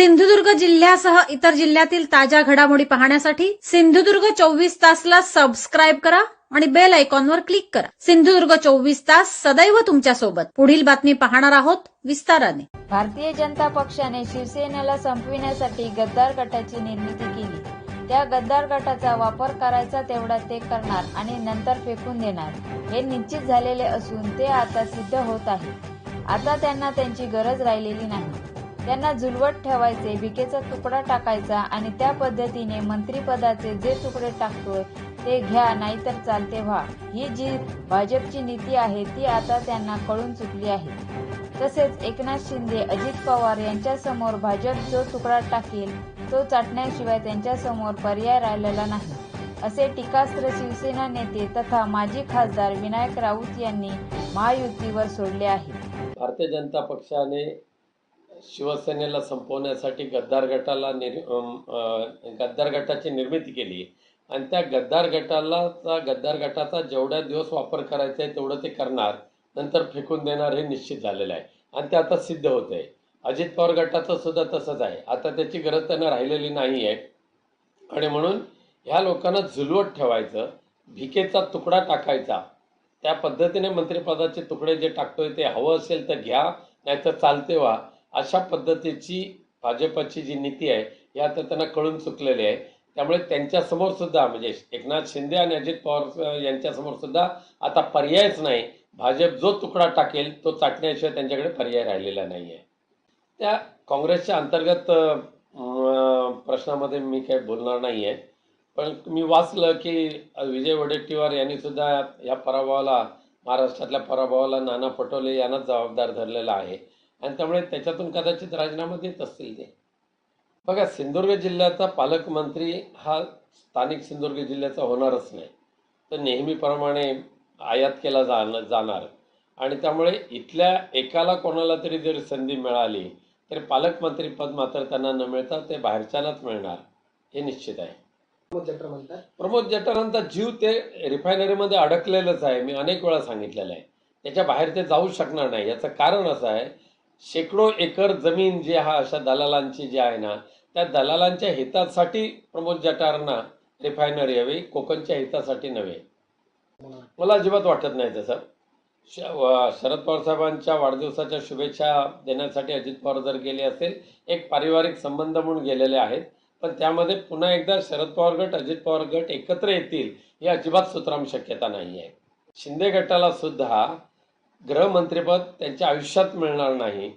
सिंधुदुर्ग जिल्ह्यासह इतर जिल्ह्यातील ताज्या घडामोडी पाहण्यासाठी सिंधुदुर्ग चोवीस तासला सबस्क्राईब करा आणि बेल आयकॉनवर क्लिक करा. सिंधुदुर्ग चोवीस तास सदैव तुमच्यासोबत पुढील बातमी पाहणार आहोत विस्ताराने. भारतीय जनता पक्षाने शिवसेनेला संपविण्यासाठी गद्दार गटाची निर्मिती केली. त्या गद्दार गटाचा वापर करायचा तेवढा ते करणार आणि नंतर फेकून देणार हे निश्चित झालेले असून ते आता सिद्ध होत आहे. आता त्यांना त्यांची गरज राहिलेली नाही. त्यांना झुलवत ठेवायचे भिकेचा तुकडा टाकायचा आणि त्या पद्धतीने मंत्रीपदाचे जे तुकडे टाकतोय ते घ्या नाहीतर चालते व्हा. ही जी भाजपची नीती आहे ती आता त्यांना कळून चुकली आहे. तसेच एकनाथ शिंदे अजित पवार यांच्यासमोर भाजप जो तुकडा टाकेल तो चाटण्याशिवाय त्यांच्यासमोर पर्याय राहिलेला नाही. असे टीकास्त्र शिवसेना नेते तथा माजी खासदार विनायक राऊत यांनी महायुतीवर सोडले आहे. भारतीय जनता पक्षाने शिवसेनेला संपवण्यासाठी गद्दार गटाला निर् गद्दार गटाची निर्मिती केली. आणि त्या गद्दार गटाला गद्दार गटाचा जेवढ्या दिवस वापर करायचा आहे तेवढं ते करणार. नंतर फेकून देणार हे निश्चित झालेलं आहे. आणि ते आता सिद्ध होत आहे अजित पवार गटाचं सुद्धा तसंच आहे. आता त्याची गरज त्यांना राहिलेली नाही आहे. आणि म्हणून ह्या लोकांना झुलवत ठेवायचं भिकेचा तुकडा टाकायचा. त्या पद्धतीने मंत्रिपदाचे तुकडे जे टाकतोय ते हवं असेल तर घ्या नाहीतर चालते व्हा. अशा पद्धतीची भाजपची जी नीती आहे ही आता त्यांना कळून चुकलेली आहे. त्यामुळे त्यांच्यासमोर सुद्धा म्हणजे एकनाथ शिंदे आणि अजित पवार यांच्यासमोर सुद्धा आता पर्यायच नाही. भाजप जो तुकडा टाकेल तो चाटण्याशिवाय त्यांच्याकडे पर्याय राहिलेला नाही आहे त्या काँग्रेसच्या अंतर्गत प्रश्नामध्ये मी काही बोलणार नाही आहे पण मी वाचलं की विजय वडेट्टीवार यांनी सुद्धा या पराभवाला महाराष्ट्रातल्या पराभवाला नाना पटोले यांनाच जबाबदार धरलेला आहे. आणि त्यामुळे त्याच्यातून कदाचित राजीनामा देत असतील ते. बघा सिंधुदुर्ग जिल्ह्याचा पालकमंत्री हा स्थानिक सिंधुदुर्ग जिल्ह्याचा होणारच नाही. तर नेहमीप्रमाणे आयात केला जाण जाणार. आणि त्यामुळे इथल्या एकाला कोणाला तरी जरी संधी मिळाली तरी पालकमंत्रीपद मात्र त्यांना न मिळता ते बाहेरच्यालाच मिळणार हे निश्चित आहे. प्रमोद जटर म्हणतात. प्रमोद जठारांचा जीव ते रिफायनरीमध्ये अडकलेलंच आहे. मी अनेक वेळा सांगितलेलं आहे. त्याच्या बाहेर ते जाऊ शकणार नाही. याचं कारण असं आहे शेकडो एकर जमीन जी हा अशा दलालांची जी आहे ना त्या दलालांच्या हितासाठी प्रमोद जटारना रिफायनरी हवी कोकणच्या हितासाठी नव्हे. मला अजिबात वाटत नाही तसं. शरद पवार साहेबांच्या वाढदिवसाच्या शुभेच्छा देण्यासाठी अजित पवार जर गेले असेल एक पारिवारिक संबंध म्हणून गेलेले आहेत पण त्यामध्ये पुन्हा एकदा शरद पवार गट अजित पवार गट एकत्र येतील ही अजिबात सुतराम शक्यता नाही आहे शिंदे गटाला सुद्धा गृहमंत्रीपद त्यांच्या आयुष्यात मिळणार नाही.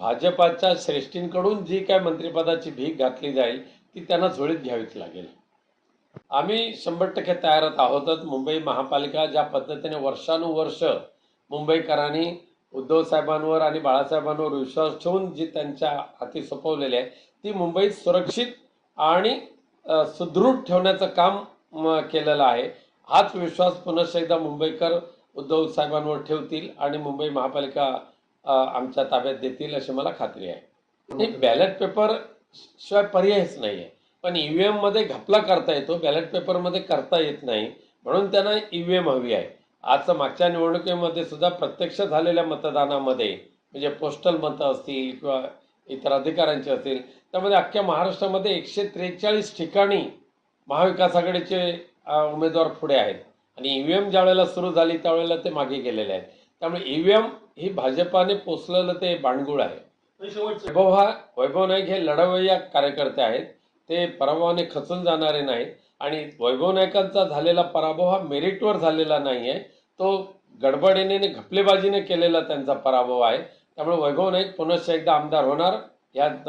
भाजपाच्या श्रेष्ठींकडून जी काय मंत्रिपदाची भीक घातली जाईल ती त्यांना झोळीत घ्यावीच लागेल. आम्ही शंभर टक्के तयारत आहोतच. मुंबई महापालिका ज्या पद्धतीने वर्षानुवर्ष मुंबईकरांनी उद्धव साहेबांवर आणि बाळासाहेबांवर विश्वास ठेवून जी त्यांच्या हाती सोपवलेली आहे ती मुंबईत सुरक्षित आणि सुदृढ ठेवण्याचं काम म, केलेलं आहे. हाच विश्वास पुनश्च एकदा मुंबईकर उद्धव साहेबांवर ठेवतील आणि मुंबई महापालिका आमच्या ताब्यात देतील अशी मला खात्री आहे. बॅलेट पेपर शिवाय पर्यायच नाही आहे पण ईव्हीएममध्ये घपला करता येतो बॅलेट पेपरमध्ये करता येत नाही म्हणून त्यांना ईव्हीएम हवी आहे. आज मागच्या निवडणुकीमध्ये सुद्धा प्रत्यक्ष झालेल्या मतदानामध्ये म्हणजे पोस्टल मतं असतील किंवा इतर अधिकाऱ्यांची असतील त्यामध्ये अख्ख्या महाराष्ट्रामध्ये एकशे त्रेचाळीस ठिकाणी महाविकास आघाडीचे उमेदवार पुढे आहेत. आणि ईव्हीएम ज्या वेळेला सुरू झाली त्यावेळेला ते मागे गेलेले आहेत. त्यामुळे ईव्हीएम ही भाजपाने पोचलेलं ते बाणगुळ आहे. वैभव हा वैभव नाईक हे लढवय्या कार्यकर्ते आहेत. ते पराभवाने खचून जाणारे नाहीत. आणि वैभव नाईकांचा झालेला पराभव हा मेरिटवर झालेला नाही आहे तो गडबडीने घपलेबाजीने केलेला त्यांचा पराभव आहे. त्यामुळे वैभव नाईक पुनश्च एकदा आमदार होणार. यात